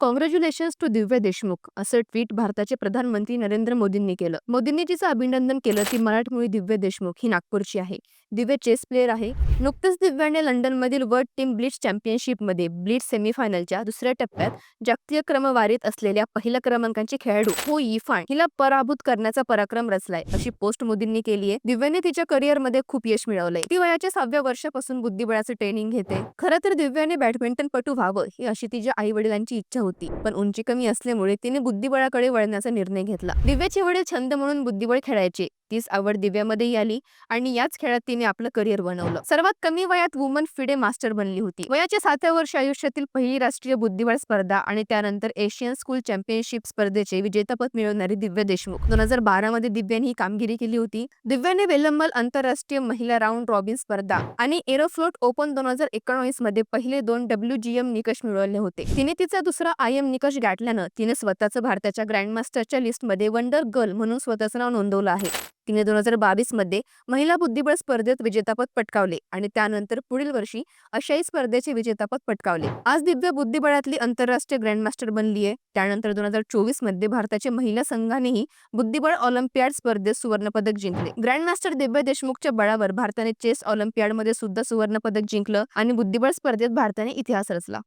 Congratulations to Divya Deshmukh असं tweet भारताचे प्रधानमंत्री नरेंद्र मोदींनी केलं. मोदींनी जिचं अभिनंदन केलं ती मराठमोळी दिव्य देशमुख ही नागपूरची आहे. दिव्य चेस प्लेअर आहे. नुकतंच दिव्याने लंडनमधील वर्ल्ड टीम ब्लिट्स चॅम्पियनशिपमध्ये ब्लिट्स सेमीफायनलच्या दुसऱ्या टप्प्यात जागतिक क्रमवारीत असलेल्या पहिल्या क्रमांकाची खेळाडू हो इफान हिला पराभूत करण्याचा पराक्रम रचलाय अशी पोस्ट मोदींनी केली आहे. दिव्याने तिच्या करिअरमध्ये खूप यश मिळवलंय. ती वयाच्या सहाव्या वर्षापासून बुद्धिबळाचं ट्रेनिंग घेते. खरं तर दिव्याने बॅडमिंटन पटू व्हावं ही अशी तिच्या आई वडिलांची इच्छा होती. होती. पण उंची कमी असल्यामुळे तिने बुद्धिबळाकडे वळण्याचा निर्णय घेतला. दिव्याचे वडील छंद म्हणून बुद्धिबळ खेळायचे. तीच आवड दिव्यामध्येही आली आणि याच खेळात तिने आपलं करिअर बनवलं. सर्वात कमी वयात वुमन फिडे मास्टर बनली होती. वयाच्या सातव्या वर्ष आयुष्यातील पहिली राष्ट्रीय बुद्धिबळ स्पर्धा आणि त्यानंतर एशियन स्कूल चॅम्पियनशिप स्पर्धेचे विजेतापद मिळवणारी दिव्य देशमुख. दोन हजार बारा मध्ये दिव्याने ही कामगिरी केली होती. दिव्याने वेलंबल आंतरराष्ट्रीय महिला राऊंड रॉबिन स्पर्धा आणि एरोफ्लोट ओपन दोन हजार एकोणवीसमध्ये पहिले दोन डब्ल्यू निकष मिळवले होते. तिने तिचा दुसरा आय एम निकष गाठल्यानं तिने स्वतःचं भारताच्या ग्रँडमास्टरच्या लिस्टमध्ये वंडर गर्ल म्हणून स्वतःचं नाव नोंदवलं आहे. तिने दोन हजार बावीसमध्ये महिला बुद्धिबळ स्पर्धेत विजेतापद पटकावले आणि त्यानंतर पुढील वर्षी अशाही स्पर्धेचे विजेतापद पटकावले. आज दिव्य बुद्धिबळातली आंतरराष्ट्रीय ग्रँडमास्टर बनली आहे. त्यानंतर दोन हजार चोवीसमध्ये भारताच्या महिला संघानेही बुद्धिबळ ऑलिम्पियाड स्पर्धेत सुवर्णपदक जिंकले. ग्रँडमास्टर दिव्य देशमुखच्या बळावर भारताने चेस ऑलिम्पियाडमध्ये सुद्धा सुवर्णपदक जिंकलं आणि बुद्धिबळ स्पर्धेत भारताने इतिहास रचला.